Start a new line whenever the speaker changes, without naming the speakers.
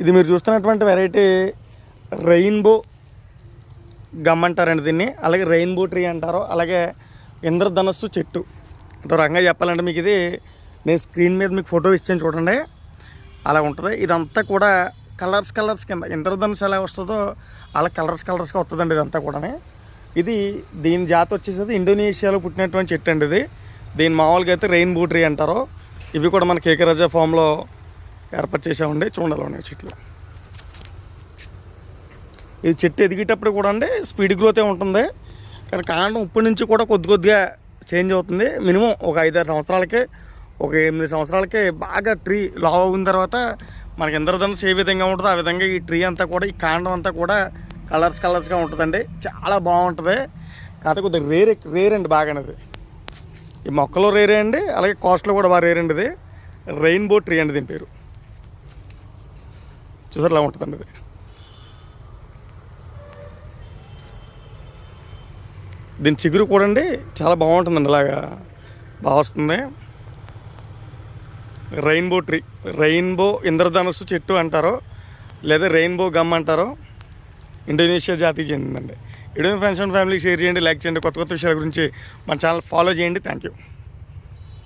ఇది మీరు చూస్తున్నటువంటి వెరైటీ రెయిన్బో గమ్ అంటారండి దీన్ని. అలాగే రెయిన్బో ట్రీ అంటారు. అలాగే ఇంద్రధనస్సు చెట్టు. అంటే రంగా చెప్పాలంటే మీకు ఇది నేను స్క్రీన్ మీద మీకు ఫోటో ఇచ్చాను చూడండి. అలా ఉంటుంది. ఇదంతా కూడా కలర్స్ కలర్స్ కింద. ఇంద్రధనుసు ఎలా వస్తుందో అలా కలర్స్ కలర్స్గా వస్తుందండి ఇదంతా కూడా ఇది దీని జాతి వచ్చేసి ఇండోనేషియాలో పుట్టినటువంటి చెట్టు అండి ఇది. దీని మామూలుగా అయితే రెయిన్బో ట్రీ అంటారు. ఇవి కూడా మన కేకరాజా ఫామ్లో ఏర్పాటు చేసామండి చూడాలి ఉన్నాయి చెట్లు. ఇది చెట్టు ఎదిగేటప్పుడు కూడా అండి స్పీడ్ గ్రోతే ఉంటుంది. కానీ కాండం ఇప్పటి నుంచి కూడా కొద్ది కొద్దిగా చేంజ్ అవుతుంది. మినిమం ఒక ఐదారు సంవత్సరాలకే ఒక ఎనిమిది సంవత్సరాలకే బాగా ట్రీ లావ్ అయిన తర్వాత మనకి ఇంద్రధనుసు ఏ విధంగా ఉంటుందో ఆ విధంగా ఈ ట్రీ అంతా కూడా ఈ కాండం అంతా కూడా కలర్స్ కలర్స్గా ఉంటుందండి. చాలా బాగుంటుంది. కాకపోతే కొద్దిగా రేర్ రేర్ అండి బాగా అనేది. ఈ మొక్కలు రేరే అండి అలాగే కాస్ట్లో కూడా బాగా రేర్ అండి ఇది. రెయిన్బో ట్రీ అండి దీని పేరు. చూసారు ఇలా ఉంటుందండి ఇది దీని చిగురు కూడా అండి చాలా బాగుంటుందండి ఇలాగా. బాగా వస్తుంది. రెయిన్బో ట్రీ రెయిన్బో ఇంద్రధనుస్సు చెట్టు అంటారు లేదా రెయిన్బో గమ్ అంటారు ఇండోనేషియా జాతికి చెందిందండి. ఇడో ఫ్రెండ్స్ అండ్ ఫ్యామిలీకి షేర్ చేయండి లైక్ చేయండి కొత్త కొత్త విషయాల గురించి మన ఛానల్ ఫాలో చేయండి. Thank you